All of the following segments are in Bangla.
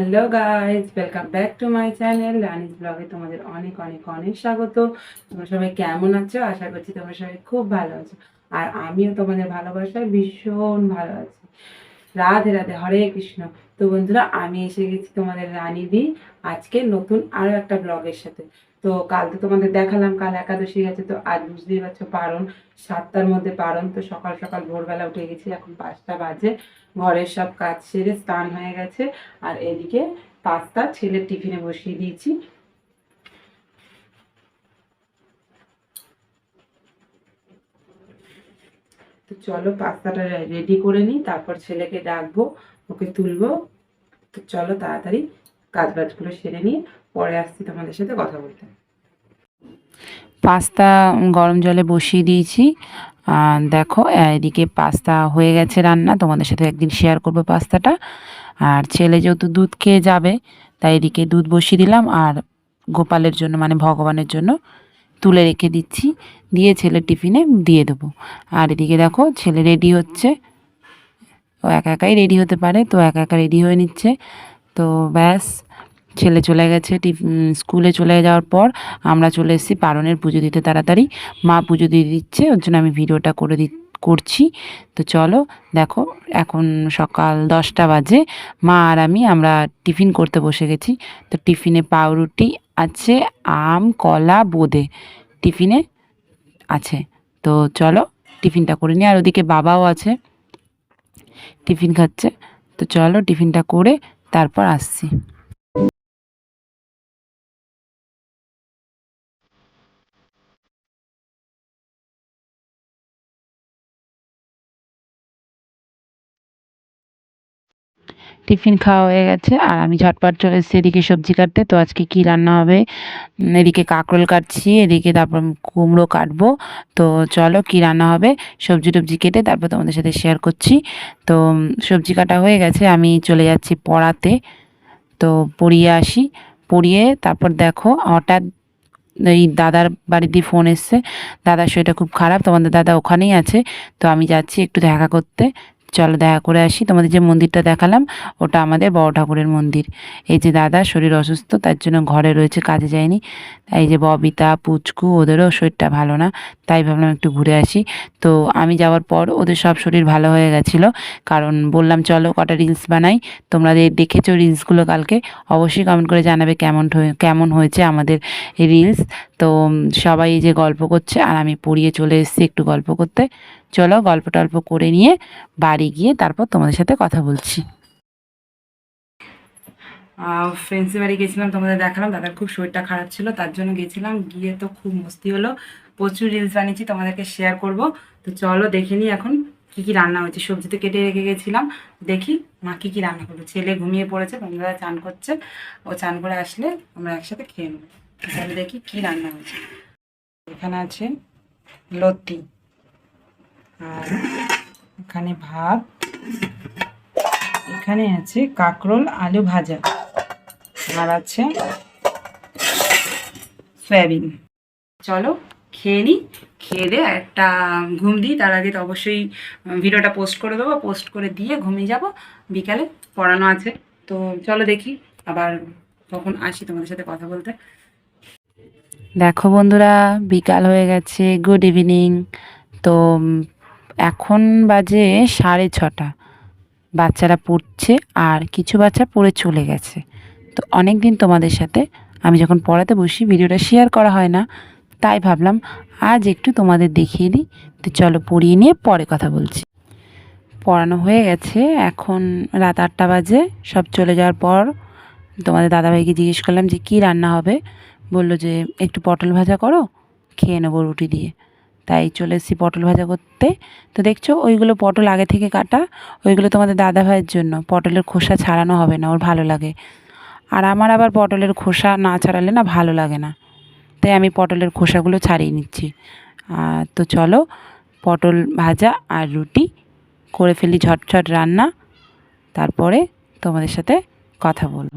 Hello guys welcome back to my channel Rani's ব্লগে তোমাদের অনেক অনেক অনেক স্বাগত। তোমরা সবাই কেমন আছো? আশা করছি তোমরা সবাই খুব ভালো আছো। আর আমিও তোমাদের ভালোবাসায় ভীষণ ভালো আছি। রাধে রাধে, হরে কৃষ্ণ। তো বন্ধুরা, আমি এসে গেছি তোমাদের রানিদি আজকে নতুন আরও একটা ব্লগের সাথে। তো কাল তো তোমাদের দেখালাম, কাল একাদশী গেছে তো আজ বুঝতেই পারছ পারণ। সাতটার মধ্যে পারণ, তো সকাল সকাল ভোরবেলা উঠে গেছি, এখন পাঁচটা বাজে। ঘরের সব কাজ সেরে স্নান হয়ে গেছে, আর এদিকে পাস্তা ছেলের টিফিনে বসিয়ে দিয়েছি। তো চলো পাস্তাটা রেডি করে নিই, তারপর ছেলেকে ডাকবো, ওকে তুলবো। তো চলো তাড়াতাড়ি সেরে নিয়ে পরে আসছি তোমাদের সাথে কথা বলতে। পাস্তা গরম জলে বসিয়ে দিয়েছি। দেখো, এদিকে পাস্তা হয়ে গেছে রান্না। তোমাদের সাথে একদিন শেয়ার করব পাস্তাটা। আর ছেলে যেহেতু দুধ খেয়ে যাবে, তাই এদিকে দুধ বসিয়ে দিলাম। আর গোপালের জন্য মানে ভগবানের জন্য তুলে রেখে দিচ্ছি। দিয়ে ছেলের টিফিনে দিয়ে দেবো। আর এদিকে দেখো, ছেলে রেডি হচ্ছে। ও একা একাই রেডি হতে পারে, তো একা একা রেডি হয়ে নিচ্ছে। তো ব্যাস, ছেলে চলে গেছে স্কুলে চলে যাওয়ার পর আমরা চলে এসেছি পারণের পুজো দিতে তাড়াতাড়ি। মা পুজো দিয়ে দিচ্ছে, ওর জন্য আমি ভিডিওটা করে দি, করছি। তো চলো, দেখো, এখন সকাল দশটা বাজে। মা আর আমি আমরা টিফিন করতে বসে গেছি। তো টিফিনে পাউরুটি আছে, আম, কলা, বোঁদে টিফিনে আছে। তো চলো, টিফিনটা করে নিই। আর ওদিকে বাবাও আছে, টিফিন খাচ্ছে। তো চলো, টিফিনটা করে তারপর আসছি। টিফিন খাওয়া হয়ে গেছে। আর আমি ঝটপট চলে এসেছি এদিকে সবজি কাটতে। তো আজকে কি রান্না হবে? এদিকে কাঁকরোল কাটছি, এদিকে তারপর কুমড়ো কাটবো। তো চলো কি রান্না হবে? সবজি টবজি কেটে তারপর তোমাদের সাথে শেয়ার করছি। তো সবজি কাটা হয়ে গেছে। আমি চলে যাচ্ছি পড়াতে। তো পড়িয়ে আসি। পড়িয়ে তারপর দেখো, হঠাৎ এই দাদার বাড়িতে ফোন এসছে। দাদার শরীরটা খুব খারাপ। তোমাদের দাদা ওখানেই আছে। তো আমি যাচ্ছি একটু দেখা করতে। চলো দেখা করে আসি। তোমাদের যে মন্দিরটা দেখালাম, ওটা আমাদের বড় ঠাকুরের মন্দির। এই যে দাদা শরীর অসুস্থ, তার জন্য ঘরে রয়েছে, কাজে যায়নি। এই যে ববিতা, পুচকু, ওদেরও শরীরটা ভালো না, তাই ভাবলাম একটু ঘুরে আসি। তো আমি যাওয়ার পর ওদের সব শরীর ভালো হয়ে গেছিল, কারণ বললাম, চলো কটা রিলস বানাই, তোমরা দেখেছ রিলসগুলো কালকে? অবশ্যই কমেন্ট করে জানাবে কেমন কেমন হয়েছে আমাদের রিলস তো সবাই যে গল্প করছে আর আমি পড়িয়ে চলে এসেছি একটু গল্প করতে। চলো গল্প টল্প করে নিয়ে বাড়ি গিয়ে তারপর তোমাদের সাথে কথা বলছি। ফ্রেন্ডসের বাড়ি গেছিলাম, তোমাদের দেখালাম। দাদার খুব শরীরটা খারাপ ছিল, তার জন্য গেছিলাম। গিয়ে তো খুব মস্তি হলো। প্রচুর রিলস বানিয়েছি, তোমাদেরকে শেয়ার করব। তো চলো দেখে নিই এখন কি কি রান্না হয়েছে। সবজি তো কেটে রেখে গেছিলাম। দেখি মা কি কি রান্না করল। ছেলে ঘুমিয়ে পড়েছে তোমরা চান করছে। ও চান করে আসলে আমরা একসাথে খেয়ে নেব। তাহলে দেখি কি রান্না হয়েছে। এখানে আছে লতি, আর এখানে ভাত, এখানে আছে কাঁকরোল, আলু ভাজা, আর আছে সয়াবিন। চলো খেয়ে নিই খেয়ে দিয়ে একটা ঘুম দিই, তার আগে তো অবশ্যই ভিডিওটা পোস্ট করে দেবো পোস্ট করে দিয়ে ঘুমিয়ে যাব, বিকালে পড়ানো আছে। তো চলো দেখি, আবার কখন আসি তোমাদের সাথে কথা বলতে। দেখো বন্ধুরা, বিকাল হয়ে গেছে গুড ইভিনিং তো এখন বাজে সাড়ে ছটা। বাচ্চারা পড়ছে আর কিছু বাচ্চা পড়ে চলে গেছে। তো অনেক দিন তোমাদের সাথে আমি যখন পড়াতে বসি, ভিডিওটা শেয়ার করা হয় না, তাই ভাবলাম আজ একটু তোমাদের দেখিয়ে দিই। তো চলো পড়িয়ে নিয়ে পরে কথা বলছি। পড়ানো হয়ে গেছে, এখন রাত আটটা বাজে, সব চলে যাওয়ার পর তোমাদের দাদাভাইকে জিজ্ঞেস করলাম যে কী রান্না হবে? বলল যে, একটু পটল ভাজা করো, খেয়ে নেব রুটি দিয়ে। তাই চলে এসেছি পটল ভাজা করতে। তো দেখছ, ওইগুলো পটল আগে থেকে কাটা, ওইগুলো তোমাদের দাদা ভাইয়ের জন্য। পটলের খোসা ছাড়ানো হবে না, ওর ভালো লাগে। আর আমার আবার পটলের খোসা না ছাড়ালে না ভালো লাগে না। তাই আমি পটলের খোসাগুলো ছাড়িয়ে নিচ্ছি। তো চলো, পটল ভাজা আর রুটি করে ফেলি ঝটঝট রান্না। তারপরে তোমাদের সাথে কথা বলব।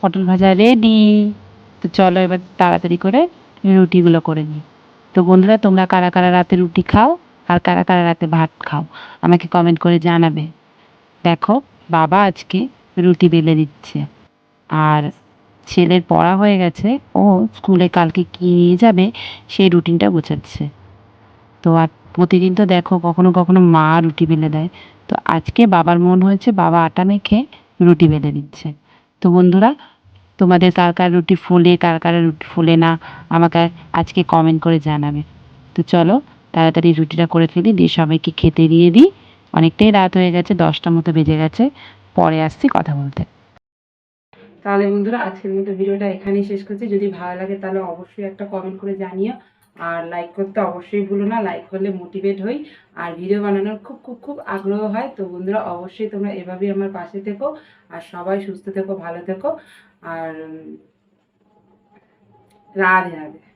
পটল ভাজা রেডি তো চলো এবার তাড়াতাড়ি করে রুটিগুলো করে নিই। তো বন্ধুরা, তোমরা কারা কারা রাতে রুটি খাও আর কারা কারা রাতে ভাত খাও, আমাকে কমেন্ট করে জানাবে। দেখো, বাবা আজকে রুটি বেলে দিচ্ছে। আর ছেলের পড়া হয়ে গেছে, ও স্কুলে কালকে কী নিয়ে যাবে, সেই রুটিনটা গোছাচ্ছে। তো আর প্রতিদিন তো দেখো, কখনো কখনো মা রুটি বেলে দেয়। তো আজকে বাবার মন হয়েছে, বাবা আটা মেখে রুটি বেলে দিচ্ছে। তো বন্ধুরা, তোমাদের কার কার রুটি ফোলে, কার কার রুটি ফোলে না, আমাকে আজকে কমেন্ট করে জানাবে। তো চলো, তাড়াতাড়ি রুটিটা করে ফেলি, দিয়ে সবাইকে খেতে দিয়ে দিই। অনেকটাই রাত হয়ে গেছে, দশটা মতো বেজে গেছে, পরে আসছি কথা বলতে। তাহলে বন্ধুরা, আজকের মতো ভিডিওটা এখানেই শেষ করছি। যদি ভালো লাগে তাহলে অবশ্যই একটা কমেন্ট করে জানিও। আর লাইক করতে অবশ্যই ভুলো না লাইক করলে মোটিভেট হই। আর ভিডিও বানানোর খুব খুব খুব আগ্রহ হয়। তো বন্ধুরা, অবশ্যই তোমরা এভাবেই আমার পাশে থেকো। আর সবাই সুস্থ থেকো, ভালো থেকো। আর রাধে রাধে।